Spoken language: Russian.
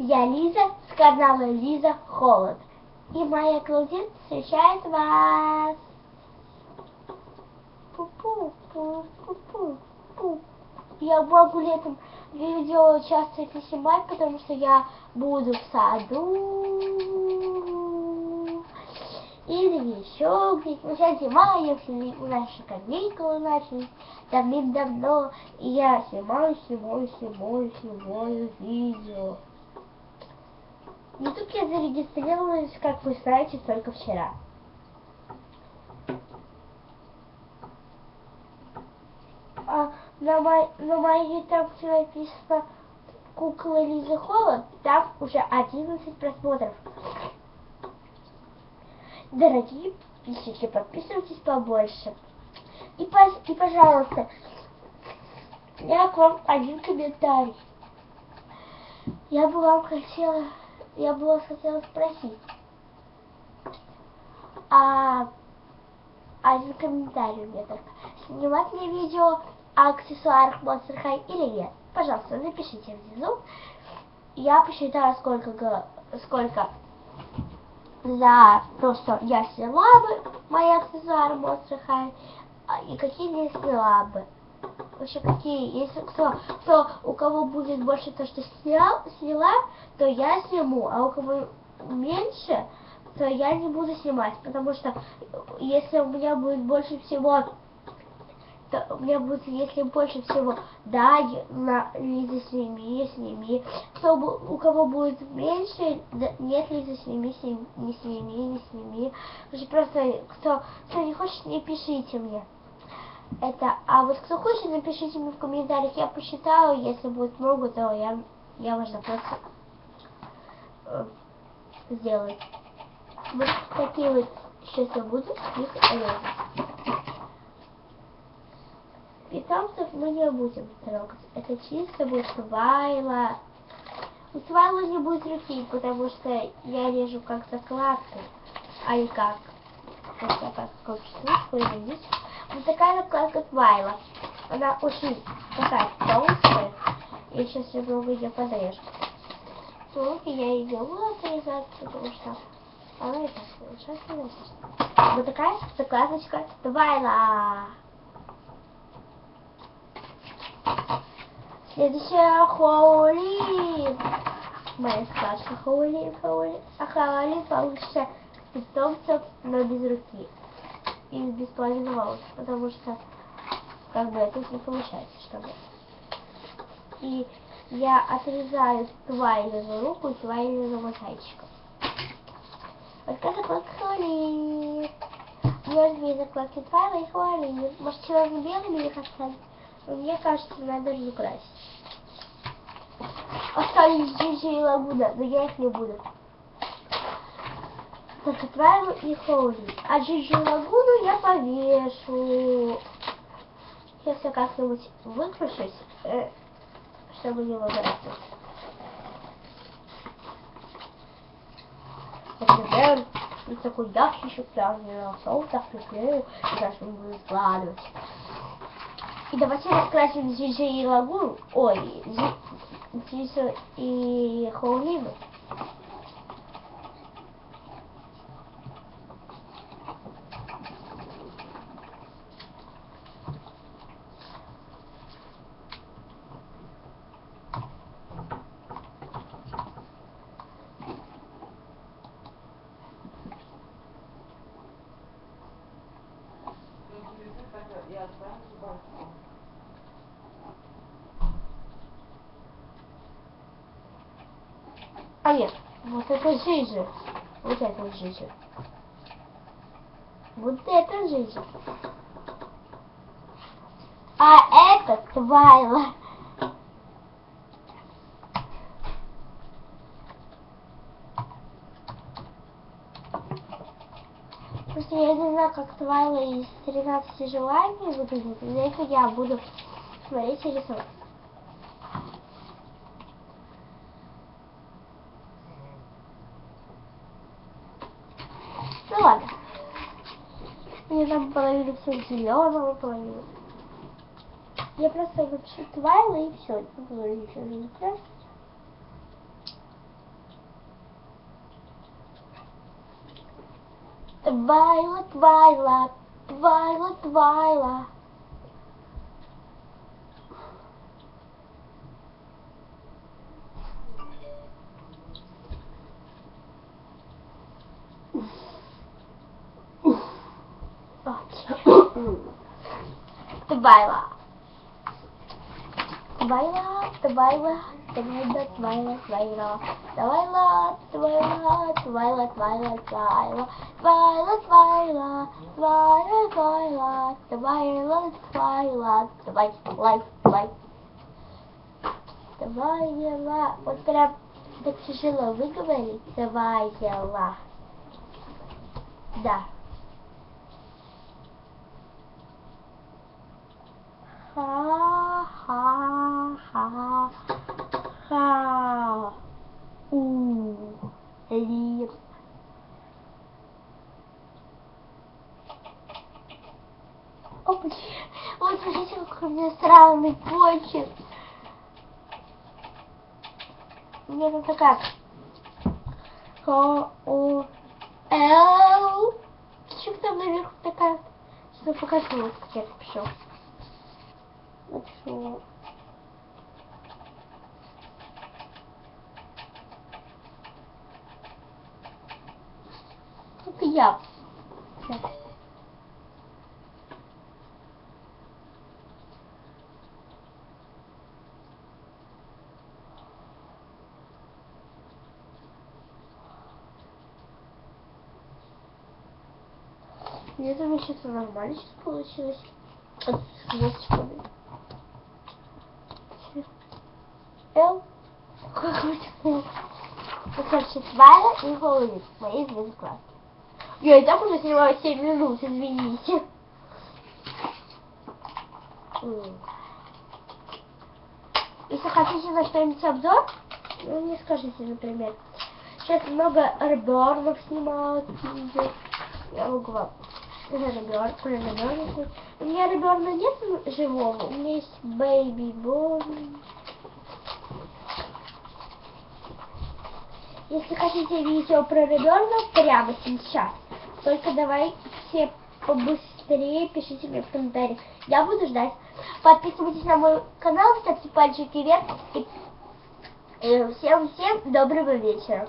Я Лиза с канала Лиза Холод. И моя Клаудин встречает вас. Пу-пу-пу-пу-пу-пу. Я могу летом видео часто не снимать, потому что я буду в саду. Или еще где-то. Ну, сейчас зима, если наши каникулы начались давным-давно, и я снимаю, снимаю, снимаю, снимаю видео. Ютуб я зарегистрировалась, как вы знаете, только вчера. А на, мой, на моей ютубе написано кукла Лиза Холод, там уже 11 просмотров. Дорогие подписчики, подписывайтесь побольше. И, и пожалуйста, я к вам один комментарий. Я бы вам хотела, я бы вас хотела спросить. А один комментарий у меня только. Снимать мне видео о аксессуарах Monster High или нет? Пожалуйста, напишите внизу. Я посчитаю, сколько, сколько за то, что я сняла бы мои аксессуары Monster High, и какие не сняла бы. Вообще какие, если кто, кто, у кого будет больше то, что снял, сняла, то я сниму, а у кого меньше, то я не буду снимать, потому что если у меня будет больше всего то у меня будет, если больше всего, да, на Лиза сними, сними. Кто, у кого будет меньше, да, нет Лиза сними, сними, не сними, не сними. Просто, кто, кто не хочет, не пишите мне. Это, а вот кто хочет, напишите мне в комментариях, я посчитаю, если будет много, то я, я ваш запрос э, сделаю. Вот такие вот сейчас я буду их. Питомцев мы не будем трогать. Это чисто будет Твайла. У Твайла не будет руки, потому что я режу как закладку, а не как. Вот такая как видите? Вот такая закладка Твайла. Она очень такая толстая. Я сейчас немного ее подрежу. Руки я ее буду отрезать, потому что она и так совершенно Вот такая закладочка Твайла. Следующая Хоули. Моя сказка Хоули, Хоули. А Хоули получится питомцев, но без руки. И без половины волос, потому что как бы это не получается, чтобы. И я отрезаю Твайлину руку и Твайлину мозаичку. Вот как. У меня две закладки Твайла и Хоули. Может, черно-белыми их оставить? Мне кажется, надо разукрасить. Остались Джиджи и Лагуна, но я их не буду. Трайлу и Хоули. А Джиджи Лагуну я повешу. Сейчас я как-нибудь выкрашусь, э, чтобы не выбрасывать. Например, и такой ящичек на соусах приклею, и даже буду складывать. И давайте раскрасим Зиджи и Лагу, ой, Зиджи и Хоулину. А нет, вот это Жижа. Вот это Жижа. Вот это Жижа. А это Твайла. Просто как Твайла из 13 желаний выглядит. Для этого я буду смотреть и рисовать. Ну ладно. Мне там половину все зеленого, половину. Я просто напишу Твайла и все. Не буду ничего не красить. Твайла, Твайла, Твайла, Твайла. Твайла. Твайла, Твайла, Твайла, Твайла, Твайла. Твайла, Твайла, Твайла, Твайла, Твайла. Твайла, Твайла, Твайла, Твайла, Твайла, Твайла, Твай, Твай, Твай. Твайла. Вот прям так тяжело выговорить. Твайла. Да. Ха-ха-ха. У. Лир. Опачки. Вот смотрите, какой у меня странный почерк. У меня тут такая Х, О, Л. Почему там наверху такая? Что покажу, вот как я напишу. Напишу. Это я. Сейчас. Мне думаю, сейчас нормально сейчас получилось. Л. Какой-то. Вот, короче, Твайла и Хэллоуин. Мои звезды класс. Я и так уже снимаю 7 минут, извините. Если хотите на что-нибудь обзор, ну, мне скажите, например. Сейчас много ребернов снимают. Я могу вам ребер, про ребернов. У меня реберна нет живого, у меня есть бэйби бон. Если хотите видео про ребенка прямо сейчас, только давай все побыстрее пишите мне в комментариях. Я буду ждать. Подписывайтесь на мой канал, ставьте пальчики вверх. И, всем-всем доброго вечера.